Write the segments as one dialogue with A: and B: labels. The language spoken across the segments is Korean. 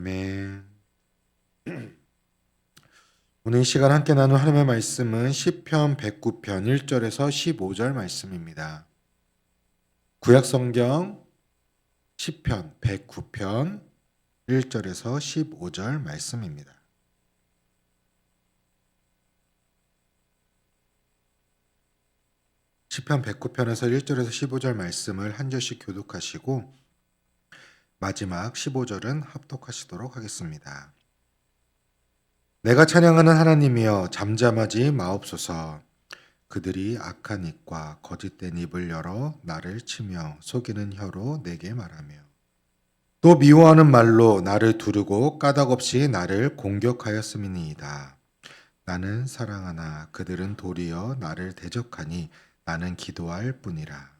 A: 아멘. 오늘 이 시간 함께 나눈 하나님의 말씀은 시편 109편 1절에서 15절 말씀입니다. 구약 성경 시편 109편 1절에서 15절 말씀입니다. 시편 109편에서 1절에서 15절 말씀을 한 절씩 교독하시고 마지막 15절은 합독하시도록 하겠습니다. 내가 찬양하는 하나님이여 잠잠하지 마옵소서. 그들이 악한 입과 거짓된 입을 열어 나를 치며 속이는 혀로 내게 말하며 또 미워하는 말로 나를 두르고 까닭없이 나를 공격하였음이니이다. 나는 사랑하나 그들은 도리어 나를 대적하니 나는 기도할 뿐이라.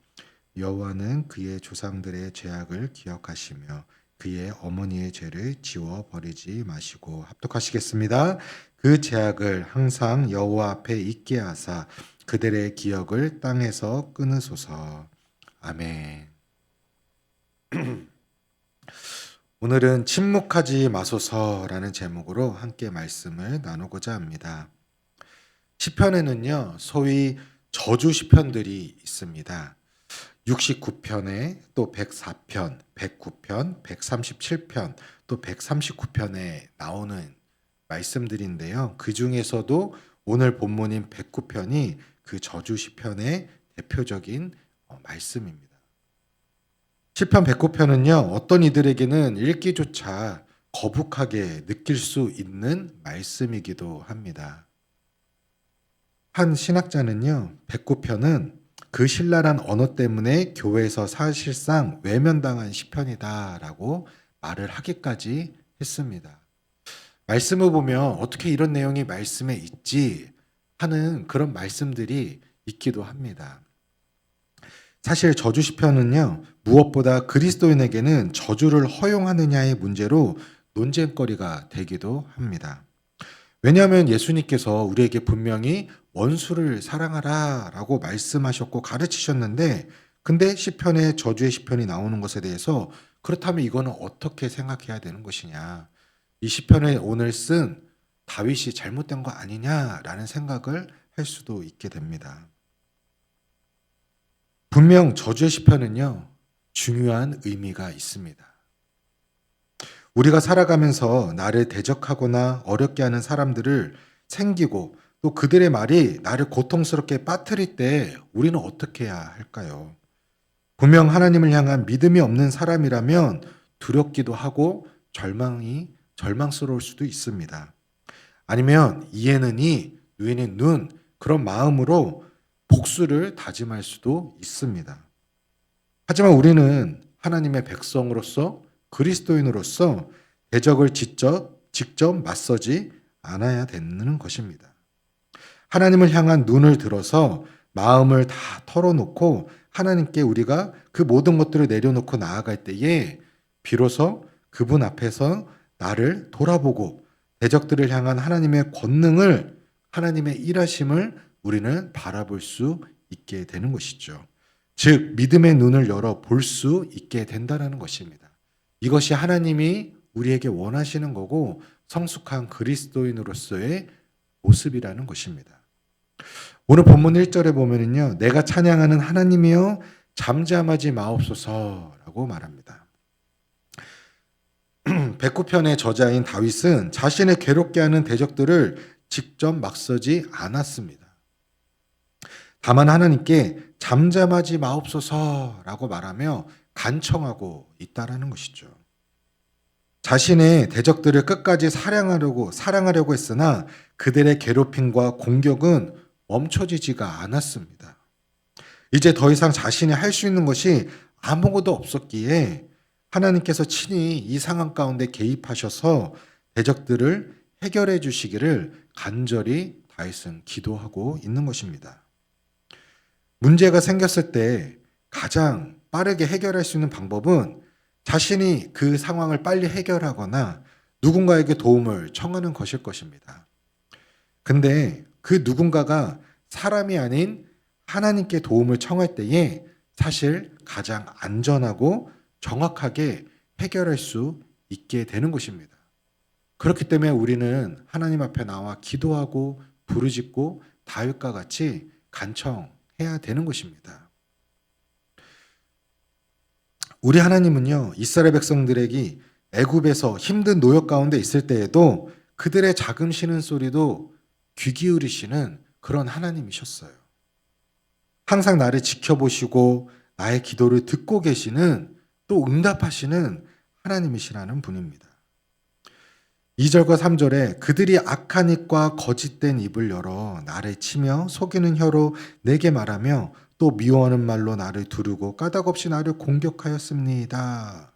A: 여호와는 그의 조상들의 죄악을 기억하시며 그의 어머니의 죄를 지워 버리지 마시고 합독하시겠습니다. 그 죄악을 항상 여호와 앞에 있게 하사 그들의 기억을 땅에서 끊으소서. 아멘. 오늘은 침묵하지 마소서라는 제목으로 함께 말씀을 나누고자 합니다. 시편에는요, 소위 저주 시편들이 있습니다. 69편에 또 104편, 109편, 137편, 또 139편에 나오는 말씀들인데요. 그 중에서도 오늘 본문인 109편이 그 저주 시편의 대표적인 어, 말씀입니다. 시편 109편은요. 어떤 이들에게는 읽기조차 거북하게 느낄 수 있는 말씀이기도 합니다. 한 신학자는요. 109편은 그 신랄한 언어 때문에 교회에서 사실상 외면당한 시편이다라고 말을 하기까지 했습니다. 말씀을 보면 어떻게 이런 내용이 말씀에 있지 하는 그런 말씀들이 있기도 합니다. 사실 저주 시편은요. 무엇보다 그리스도인에게는 저주를 허용하느냐의 문제로 논쟁거리가 되기도 합니다. 왜냐하면 예수님께서 우리에게 분명히 원수를 사랑하라라고 말씀하셨고 가르치셨는데 근데 시편에 저주의 시편이 나오는 것에 대해서 그렇다면 이거는 어떻게 생각해야 되는 것이냐? 이 시편을 오늘 쓴 다윗이 잘못된 거 아니냐라는 생각을 할 수도 있게 됩니다. 분명 저주의 시편은요. 중요한 의미가 있습니다. 우리가 살아가면서 나를 대적하거나 어렵게 하는 사람들을 생기고 또 그들의 말이 나를 고통스럽게 빠뜨릴 때 우리는 어떻게 해야 할까요? 분명 하나님을 향한 믿음이 없는 사람이라면 두렵기도 하고 절망이 절망스러울 수도 있습니다. 아니면 이에는 이, 누에는 눈 그런 마음으로 복수를 다짐할 수도 있습니다. 하지만 우리는 하나님의 백성으로서 그리스도인으로서 대적을 직접 직접 맞서지 않아야 되는 것입니다. 하나님을 향한 눈을 들어서 마음을 다 털어놓고 하나님께 우리가 그 모든 것들을 내려놓고 나아갈 때에 비로소 그분 앞에서 나를 돌아보고 대적들을 향한 하나님의 권능을 하나님의 일하심을 우리는 바라볼 수 있게 되는 것이죠. 즉 믿음의 눈을 열어 볼 수 있게 된다라는 것입니다. 이것이 하나님이 우리에게 원하시는 거고 성숙한 그리스도인으로서의 모습이라는 것입니다. 오늘 본문 1절에 보면은요. 내가 찬양하는 하나님이여 잠잠하지 마옵소서라고 말합니다. 백구편의 저자인 다윗은 자신을 괴롭게 하는 대적들을 직접 막서지 않았습니다. 다만 하나님께 잠잠하지 마옵소서라고 말하며 간청하고 있다라는 것이죠. 자신의 대적들을 끝까지 사랑하려고 사랑하려고 했으나 그들의 괴롭힘과 공격은 멈춰지지가 않았습니다. 이제 더 이상 자신이 할 수 있는 것이 아무것도 없었기에 하나님께서 친히 이 상황 가운데 개입하셔서 대적들을 해결해 주시기를 간절히 다윗은 기도하고 있는 것입니다. 문제가 생겼을 때 가장 빠르게 해결할 수 있는 방법은 자신이 그 상황을 빨리 해결하거나 누군가에게 도움을 청하는 것일 것입니다. 근데 그 누군가가 사람이 아닌 하나님께 도움을 청할 때에 사실 가장 안전하고 정확하게 해결할 수 있게 되는 것입니다. 그렇기 때문에 우리는 하나님 앞에 나와 기도하고 부르짖고 다윗과 같이 간청해야 되는 것입니다. 우리 하나님은요 이스라엘 백성들에게 애굽에서 힘든 노역 가운데 있을 때에도 그들의 작은 쉬는 소리도 귀 기울이시는 그런 하나님이셨어요. 항상 나를 지켜보시고 나의 기도를 듣고 계시는 또 응답하시는 하나님이시라는 분입니다. 2절과 3절에 그들이 악한 입과 거짓된 입을 열어 나를 치며 속이는 혀로 내게 말하며 또 미워하는 말로 나를 두르고 까닭없이 나를 공격하였습니다.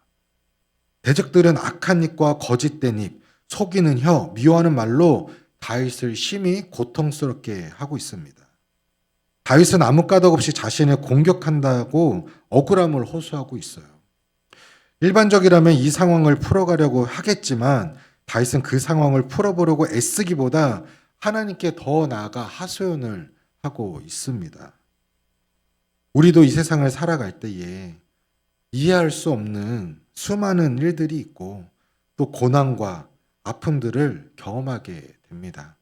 A: 대적들은 악한 입과 거짓된 입, 속이는 혀, 미워하는 말로 다윗을 심히 고통스럽게 하고 있습니다. 다윗은 아무 까닭 없이 자신을 공격한다고 억울함을 호소하고 있어요. 일반적이라면 이 상황을 풀어가려고 하겠지만 다윗은 그 상황을 풀어보려고 애쓰기보다 하나님께 더 나아가 하소연을 하고 있습니다. 우리도 이 세상을 살아갈 때에 이해할 수 없는 수많은 일들이 있고 또 고난과 아픔들을 경험하게 됩니다.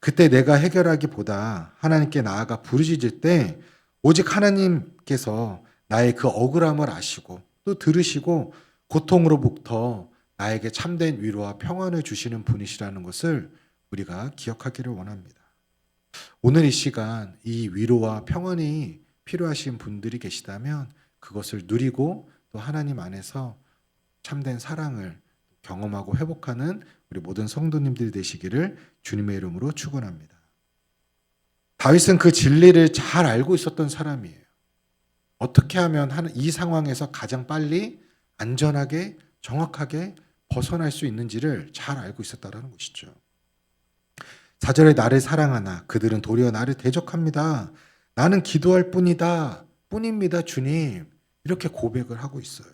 A: 그때 내가 해결하기보다 하나님께 나아가 부르짖을 때 오직 하나님께서 나의 그 억울함을 아시고 또 들으시고 고통으로부터 나에게 참된 위로와 평안을 주시는 분이시라는 것을 우리가 기억하기를 원합니다. 오늘 이 시간 이 위로와 평안이 필요하신 분들이 계시다면 그것을 누리고 또 하나님 안에서 참된 사랑을 경험하고 회복하는 우리 모든 성도님들이 되시기를 주님의 이름으로 축원합니다. 다윗은 그 진리를 잘 알고 있었던 사람이에요. 어떻게 하면 이 상황에서 가장 빨리 안전하게 정확하게 벗어날 수 있는지를 잘 알고 있었다라는 것이죠. 사절에 나를 사랑하나 그들은 도리어 나를 대적합니다. 나는 기도할 뿐이다. 뿐입니다, 주님. 이렇게 고백을 하고 있어요.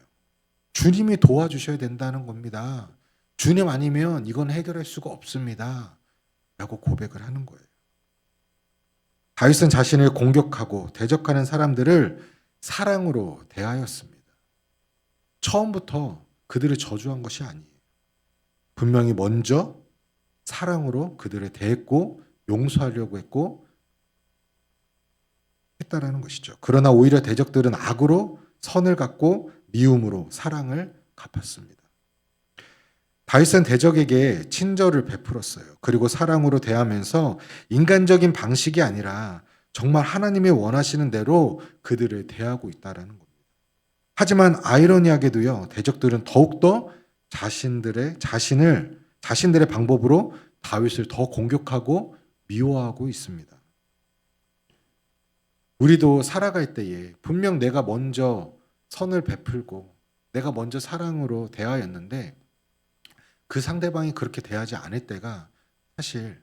A: 주님이 도와주셔야 된다는 겁니다. 주님 아니면 이건 해결할 수가 없습니다. 라고 고백을 하는 거예요. 다윗은 자신을 공격하고 대적하는 사람들을 사랑으로 대하였습니다. 처음부터 그들을 저주한 것이 아니에요. 분명히 먼저 사랑으로 그들을 대했고 용서하려고 했고 했다라는 것이죠. 그러나 오히려 대적들은 악으로 선을 갖고 미움으로 사랑을 갚았습니다. 다윗은 대적에게 친절을 베풀었어요. 그리고 사랑으로 대하면서 인간적인 방식이 아니라 정말 하나님이 원하시는 대로 그들을 대하고 있다라는 겁니다. 하지만 아이러니하게도요, 대적들은 더욱더 자신들의 자신을 자신들의 방법으로 다윗을 더 공격하고 미워하고 있습니다. 우리도 살아갈 때에 분명 내가 먼저 선을 베풀고 내가 먼저 사랑으로 대하였는데 그 상대방이 그렇게 대하지 않을 때가 사실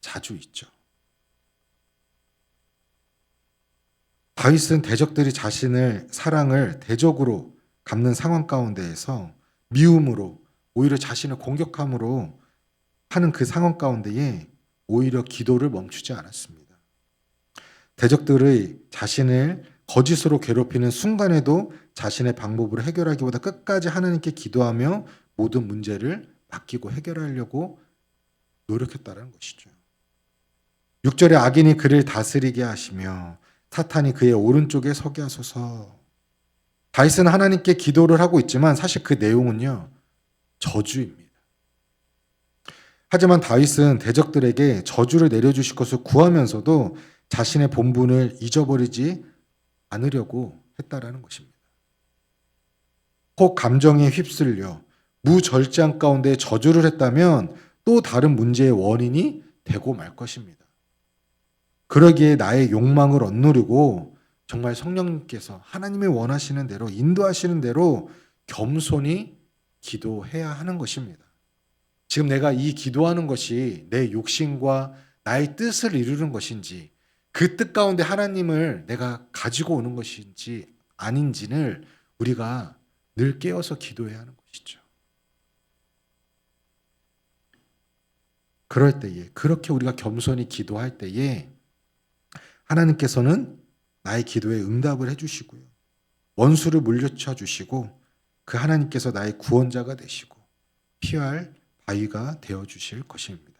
A: 자주 있죠. 다윗은 대적들이 자신을 사랑을 대적으로 갚는 상황 가운데에서 미움으로 오히려 자신을 공격함으로 하는 그 상황 가운데에 오히려 기도를 멈추지 않았습니다. 대적들의 자신을 거짓으로 괴롭히는 순간에도 자신의 방법으로 해결하기보다 끝까지 하나님께 기도하며 모든 문제를 맡기고 해결하려고 노력했다는 것이죠. 6절에 악인이 그를 다스리게 하시며 사탄이 그의 오른쪽에 서게 하소서. 다윗은 하나님께 기도를 하고 있지만 사실 그 내용은요. 저주입니다. 하지만 다윗은 대적들에게 저주를 내려주실 것을 구하면서도 자신의 본분을 잊어버리지 않으려고 했다라는 것입니다. 혹 감정에 휩쓸려 무절제한 가운데 저주를 했다면 또 다른 문제의 원인이 되고 말 것입니다. 그러기에 나의 욕망을 억누르고 정말 성령님께서 하나님의 원하시는 대로 인도하시는 대로 겸손히 기도해야 하는 것입니다. 지금 내가 이 기도하는 것이 내 욕심과 나의 뜻을 이루는 것인지 그 뜻 가운데 하나님을 내가 가지고 오는 것인지 아닌지를 우리가 늘 깨어서 기도해야 하는 것이죠. 그럴 때에 그렇게 우리가 겸손히 기도할 때에 하나님께서는 나의 기도에 응답을 해주시고요. 원수를 물리쳐 주시고 그 하나님께서 나의 구원자가 되시고 피할 바위가 되어 주실 것입니다.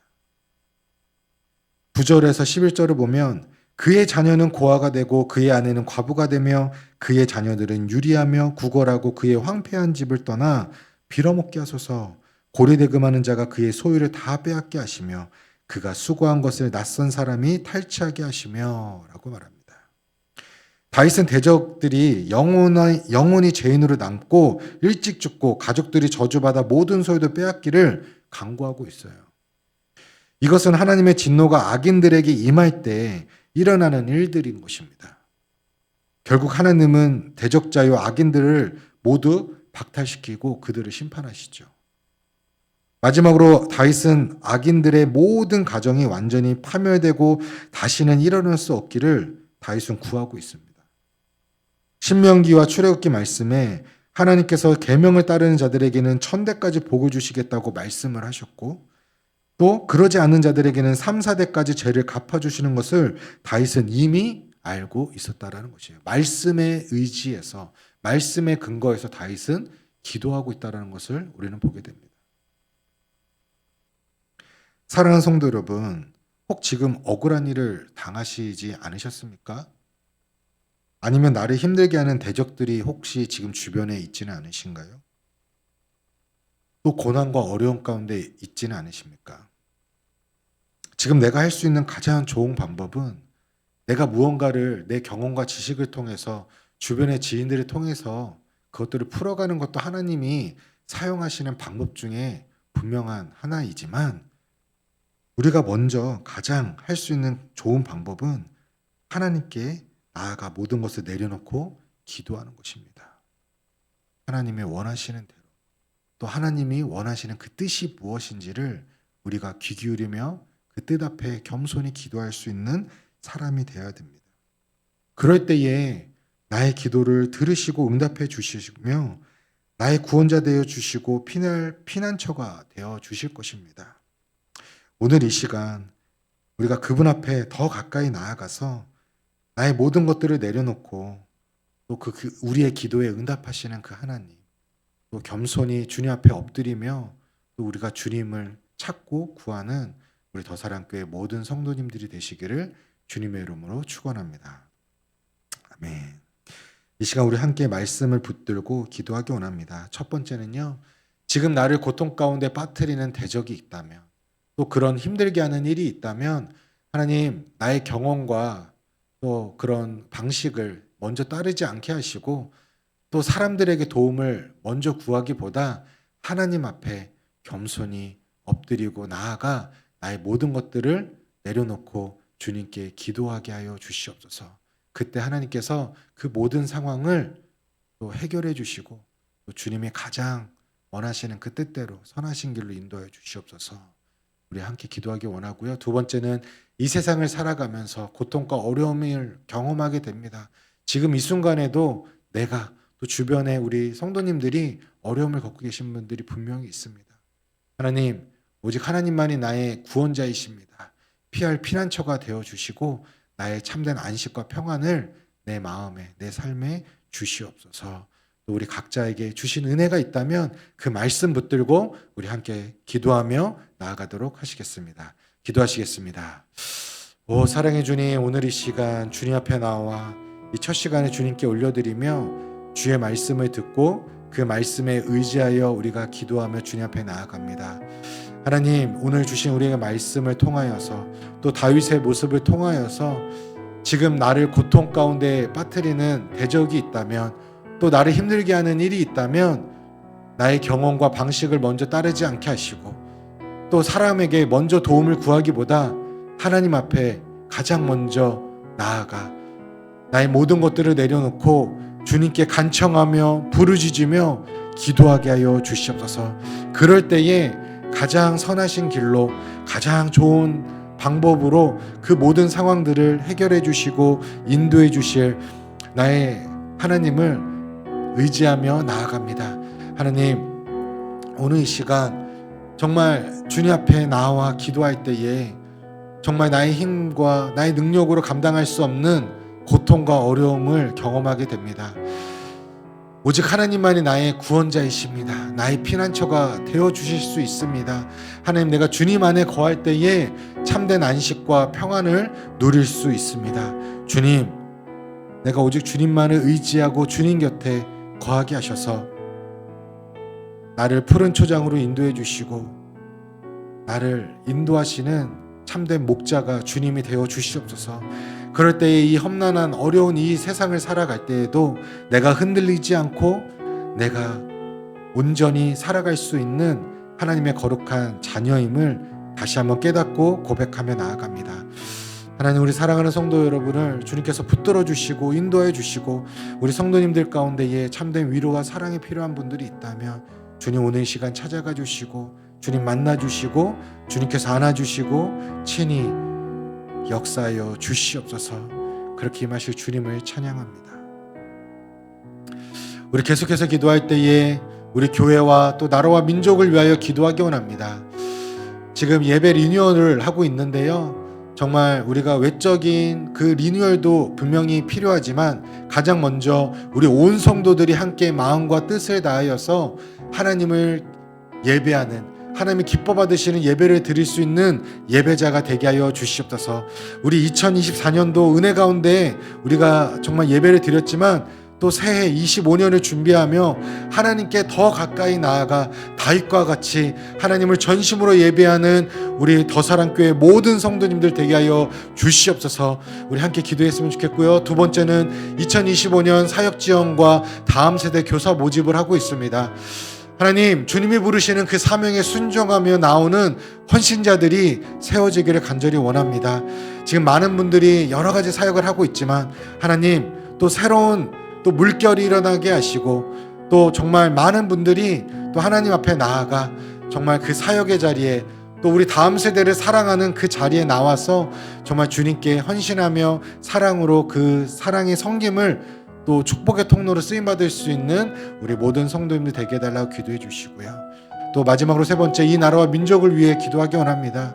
A: 9절에서 11절을 보면 그의 자녀는 고아가 되고 그의 아내는 과부가 되며 그의 자녀들은 유리하며 구걸하고 그의 황폐한 집을 떠나 빌어먹게 하소서 고리대금하는 자가 그의 소유를 다 빼앗게 하시며 그가 수고한 것을 낯선 사람이 탈취하게 하시며 라고 말합니다. 다윗은 대적들이 영원히, 영원히 죄인으로 남고 일찍 죽고 가족들이 저주받아 모든 소유도 빼앗기를 강구하고 있어요. 이것은 하나님의 진노가 악인들에게 임할 때 일어나는 일들인 것입니다. 결국 하나님은 대적자요 악인들을 모두 박탈시키고 그들을 심판하시죠. 마지막으로 다윗은 악인들의 모든 가정이 완전히 파멸되고 다시는 일어날 수 없기를 다윗은 구하고 있습니다. 신명기와 출애굽기 말씀에 하나님께서 계명을 따르는 자들에게는 천대까지 복을 주시겠다고 말씀을 하셨고 또 그러지 않는 자들에게는 3, 4대까지 죄를 갚아 주시는 것을 다윗은 이미 알고 있었다라는 것이에요. 말씀에 의지해서 말씀의 근거에서 다윗은 기도하고 있다라는 것을 우리는 보게 됩니다. 사랑하는 성도 여러분, 혹 지금 억울한 일을 당하시지 않으셨습니까? 아니면 나를 힘들게 하는 대적들이 혹시 지금 주변에 있지는 않으신가요? 또 고난과 어려움 가운데 있지는 않으십니까? 지금 내가 할 수 있는 가장 좋은 방법은 내가 무언가를 내 경험과 지식을 통해서 주변의 지인들을 통해서 그것들을 풀어가는 것도 하나님이 사용하시는 방법 중에 분명한 하나이지만 우리가 먼저 가장 할 수 있는 좋은 방법은 하나님께 나아가 모든 것을 내려놓고 기도하는 것입니다. 하나님의 원하시는 대로 또 하나님이 원하시는 그 뜻이 무엇인지를 우리가 귀 기울이며 그 뜻 앞에 겸손히 기도할 수 있는 사람이 되어야 됩니다. 그럴 때에 나의 기도를 들으시고 응답해 주시며 나의 구원자 되어 주시고 피날 피난처가 되어 주실 것입니다. 오늘 이 시간 우리가 그분 앞에 더 가까이 나아가서 나의 모든 것들을 내려놓고 또 그 우리의 기도에 응답하시는 그 하나님 또 겸손히 주님 앞에 엎드리며 또 우리가 주님을 찾고 구하는 우리 더사랑교회 모든 성도님들이 되시기를 주님의 이름으로 축원합니다. 아멘. 이 시간 우리 함께 말씀을 붙들고 기도하기 원합니다. 첫 번째는요. 지금 나를 고통 가운데 빠뜨리는 대적이 있다면 또 그런 힘들게 하는 일이 있다면 하나님 나의 경험과 또 그런 방식을 먼저 따르지 않게 하시고 또 사람들에게 도움을 먼저 구하기보다 하나님 앞에 겸손히 엎드리고 나아가 나의 모든 것들을 내려놓고 주님께 기도하게 하여 주시옵소서. 그때 하나님께서 그 모든 상황을 또 해결해 주시고 또 주님이 가장 원하시는 그 뜻대로 선하신 길로 인도해 주시옵소서. 우리 함께 기도하기 원하고요. 두 번째는 이 세상을 살아가면서 고통과 어려움을 경험하게 됩니다. 지금 이 순간에도 내가 또 주변에 우리 성도님들이 어려움을 겪고 계신 분들이 분명히 있습니다. 하나님, 오직 하나님만이 나의 구원자이십니다. 피할 피난처가 되어 주시고 나의 참된 안식과 평안을 내 마음에 내 삶에 주시옵소서. 또 우리 각자에게 주신 은혜가 있다면 그 말씀 붙들고 우리 함께 기도하며 나아가도록 하시겠습니다. 기도하시겠습니다. 오 사랑해 주님 오늘 이 시간 주님 앞에 나와 이 첫 시간에 주님께 올려드리며 주의 말씀을 듣고 그 말씀에 의지하여 우리가 기도하며 주님 앞에 나아갑니다. 하나님 오늘 주신 우리의 말씀을 통하여서 또 다윗의 모습을 통하여서 지금 나를 고통 가운데 빠뜨리는 대적이 있다면 또 나를 힘들게 하는 일이 있다면 나의 경험과 방식을 먼저 따르지 않게 하시고 또 사람에게 먼저 도움을 구하기보다 하나님 앞에 가장 먼저 나아가 나의 모든 것들을 내려놓고 주님께 간청하며 부르짖으며 기도하게 하여 주시옵소서. 그럴 때에 가장 선하신 길로 가장 좋은 방법으로 그 모든 상황들을 해결해 주시고 인도해 주실 나의 하나님을 의지하며 나아갑니다. 하나님, 오늘 이 시간 정말 주님 앞에 나와 기도할 때에 정말 나의 힘과 나의 능력으로 감당할 수 없는 고통과 어려움을 경험하게 됩니다. 오직 하나님만이 나의 구원자이십니다. 나의 피난처가 되어 주실 수 있습니다. 하나님 내가 주님 안에 거할 때에 참된 안식과 평안을 누릴 수 있습니다. 주님, 내가 오직 주님만을 의지하고 주님 곁에 거하게 하셔서 나를 푸른 초장으로 인도해 주시고 나를 인도하시는 참된 목자가 주님이 되어 주시옵소서. 그럴 때에 이 험난한 어려운 이 세상을 살아갈 때에도 내가 흔들리지 않고 내가 온전히 살아갈 수 있는 하나님의 거룩한 자녀임을 다시 한번 깨닫고 고백하며 나아갑니다. 하나님 우리 사랑하는 성도 여러분을 주님께서 붙들어 주시고 인도해 주시고 우리 성도님들 가운데에 참된 위로와 사랑이 필요한 분들이 있다면 주님 오늘 이 시간 찾아가 주시고 주님 만나 주시고 주님께서 안아 주시고 친히 역사하여 주시옵소서 그렇게 임하실 주님을 찬양합니다. 우리 계속해서 기도할 때에 우리 교회와 또 나라와 민족을 위하여 기도하기 원합니다. 지금 예배 리뉴얼을 하고 있는데요. 정말 우리가 외적인 그 리뉴얼도 분명히 필요하지만 가장 먼저 우리 온 성도들이 함께 마음과 뜻을 다하여서 하나님을 예배하는 하나님이 기뻐 받으시는 예배를 드릴 수 있는 예배자가 되게 하여 주시옵소서. 우리 2024년도 은혜 가운데 우리가 정말 예배를 드렸지만 또 새해 25년을 준비하며 하나님께 더 가까이 나아가 다윗과 같이 하나님을 전심으로 예배하는 우리 더사랑교회 모든 성도님들 되게 하여 주시옵소서. 우리 함께 기도했으면 좋겠고요. 두 번째는 2025년 사역 지원과 다음 세대 교사 모집을 하고 있습니다. 하나님, 주님이 부르시는 그 사명에 순종하며 나오는 헌신자들이 세워지기를 간절히 원합니다. 지금 많은 분들이 여러 가지 사역을 하고 있지만 하나님 또 새로운 또 물결이 일어나게 하시고 또 정말 많은 분들이 또 하나님 앞에 나아가 정말 그 사역의 자리에 또 우리 다음 세대를 사랑하는 그 자리에 나와서 정말 주님께 헌신하며 사랑으로 그 사랑의 성김을 또 축복의 통로로 쓰임 받을 수 있는 우리 모든 성도님들 되게 해달라고 기도해 주시고요. 또 마지막으로 세 번째 이 나라와 민족을 위해 기도하기 원합니다.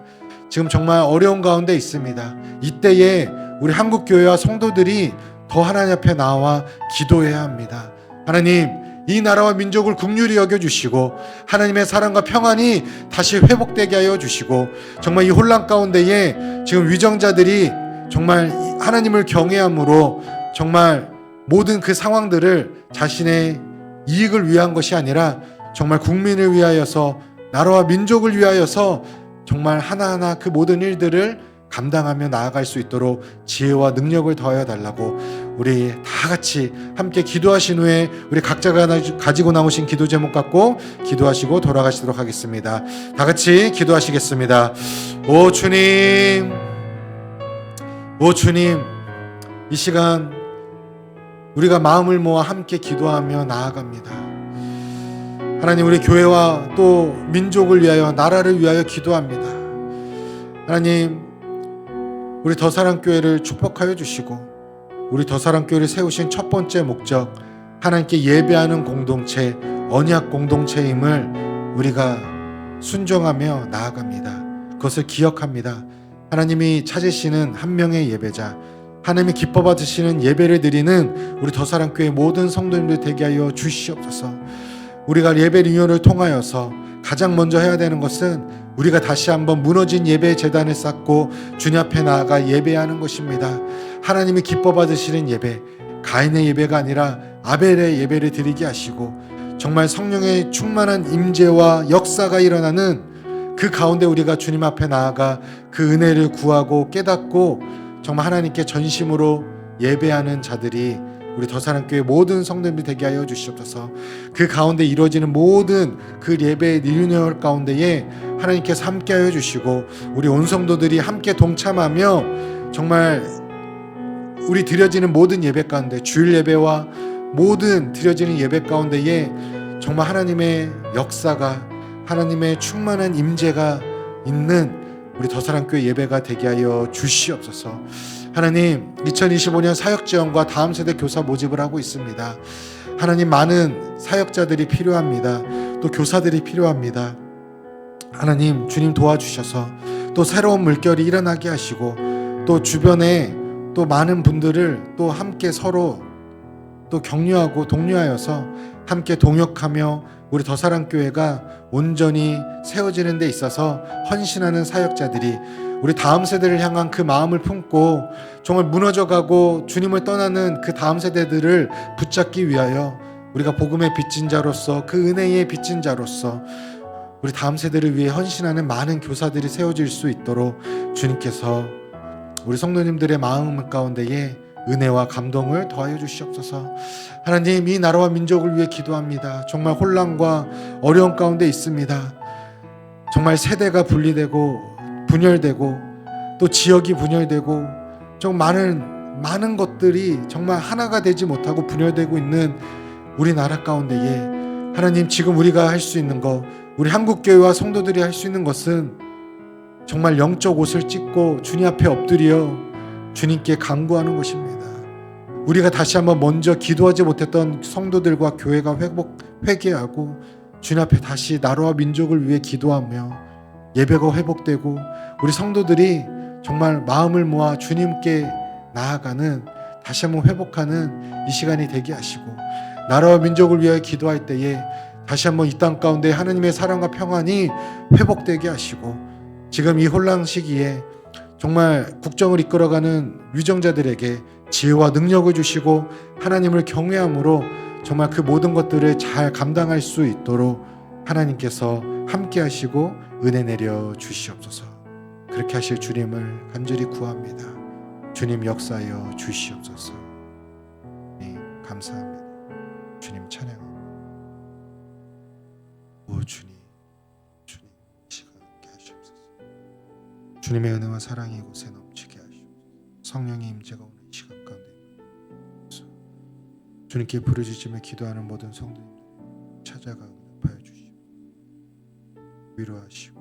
A: 지금 정말 어려운 가운데 있습니다. 이때에 우리 한국 교회와 성도들이 더 하나님 앞에 나와 기도해야 합니다. 하나님, 이 나라와 민족을 국률이 여겨 주시고 하나님의 사랑과 평안이 다시 회복되게 하여 주시고 정말 이 혼란 가운데에 지금 위정자들이 정말 하나님을 경외함으로 정말 모든 그 상황들을 자신의 이익을 위한 것이 아니라 정말 국민을 위하여서 나라와 민족을 위하여서 정말 하나하나 그 모든 일들을 감당하며 나아갈 수 있도록 지혜와 능력을 더하여 달라고 우리 다 같이 함께 기도하신 후에 우리 각자가 가지고 나오신 기도 제목 갖고 기도하시고 돌아가시도록 하겠습니다. 다 같이 기도하시겠습니다. 오 주님, 오 주님, 이 시간 우리가 마음을 모아 함께 기도하며 나아갑니다. 하나님 우리 교회와 또 민족을 위하여 나라를 위하여 기도합니다. 하나님 우리 더사랑 교회를 축복하여 주시고 우리 더사랑 교회를 세우신 첫 번째 목적 하나님께 예배하는 공동체 언약 공동체임을 우리가 순종하며 나아갑니다. 그것을 기억합니다. 하나님이 찾으시는 한 명의 예배자 하나님이 기뻐 받으시는 예배를 드리는 우리 더사랑교회 모든 성도님들 되게 하여 주시옵소서. 우리가 예배 리뉴얼을 통하여서 가장 먼저 해야 되는 것은 우리가 다시 한번 무너진 예배 재단을 쌓고 주님 앞에 나아가 예배하는 것입니다. 하나님이 기뻐 받으시는 예배, 가인의 예배가 아니라 아벨의 예배를 드리게 하시고 정말 성령의 충만한 임재와 역사가 일어나는 그 가운데 우리가 주님 앞에 나아가 그 은혜를 구하고 깨닫고 정말 하나님께 전심으로 예배하는 자들이 우리 더사랑교회 모든 성도님들 되게 하여 주시옵소서. 그 가운데 이루어지는 모든 그 예배의 리뉴얼 가운데에 하나님께서 함께 하여 주시고 우리 온 성도들이 함께 동참하며 정말 우리 드려지는 모든 예배 가운데 주일 예배와 모든 드려지는 예배 가운데에 정말 하나님의 역사가 하나님의 충만한 임재가 있는 우리 더사랑교회 예배가 되게 하여 주시옵소서. 하나님 2025년 사역 지원과 다음 세대 교사 모집을 하고 있습니다. 하나님 많은 사역자들이 필요합니다. 또 교사들이 필요합니다. 하나님 주님 도와주셔서 또 새로운 물결이 일어나게 하시고 또 주변에 또 많은 분들을 또 함께 서로 또 격려하고 독려하여서 함께 동역하며 우리 더사랑 교회가 온전히 세워지는 데 있어서 헌신하는 사역자들이 우리 다음 세대를 향한 그 마음을 품고 정말 무너져가고 주님을 떠나는 그 다음 세대들을 붙잡기 위하여 우리가 복음의 빚진 자로서 그 은혜의 빚진 자로서 우리 다음 세대를 위해 헌신하는 많은 교사들이 세워질 수 있도록 주님께서 우리 성도님들의 마음 가운데에 은혜와 감동을 더하여 주시옵소서. 하나님 이 나라와 민족을 위해 기도합니다. 정말 혼란과 어려움 가운데 있습니다. 정말 세대가 분리되고 분열되고 또 지역이 분열되고 좀 많은 많은 것들이 정말 하나가 되지 못하고 분열되고 있는 우리나라 가운데에 하나님 지금 우리가 할 수 있는 거 우리 한국 교회와 성도들이 할 수 있는 것은 정말 영적 옷을 찢고 주님 앞에 엎드려 주님께 간구하는 것입니다. 우리가 다시 한번 먼저 기도하지 못했던 성도들과 교회가 회복 회개하고 주님 앞에 다시 나라와 민족을 위해 기도하며 예배가 회복되고 우리 성도들이 정말 마음을 모아 주님께 나아가는 다시 한번 회복하는 이 시간이 되게 하시고 나라와 민족을 위하여 기도할 때에 다시 한번 이 땅 가운데 하나님의 사랑과 평안이 회복되게 하시고 지금 이 혼란 시기에 정말 국정을 이끌어가는 위정자들에게 지혜와 능력을 주시고 하나님을 경외함으로 정말 그 모든 것들을 잘 감당할 수 있도록 하나님께서 함께 하시고 은혜 내려 주시옵소서. 그렇게 하실 주님을 간절히 구합니다. 주님 역사여 주시옵소서. 네, 감사합니다. 주님 찬양합니다. 오 주님, 주님 이 시간 함께 하시옵소서. 주님의 은혜와 사랑이 이곳에 넘치게 하시옵소서. 성령의 임재가 오는 주님께 부르짖으며 기도하는 모든 성도님들 찾아가 응답하여 주시고 위로하시고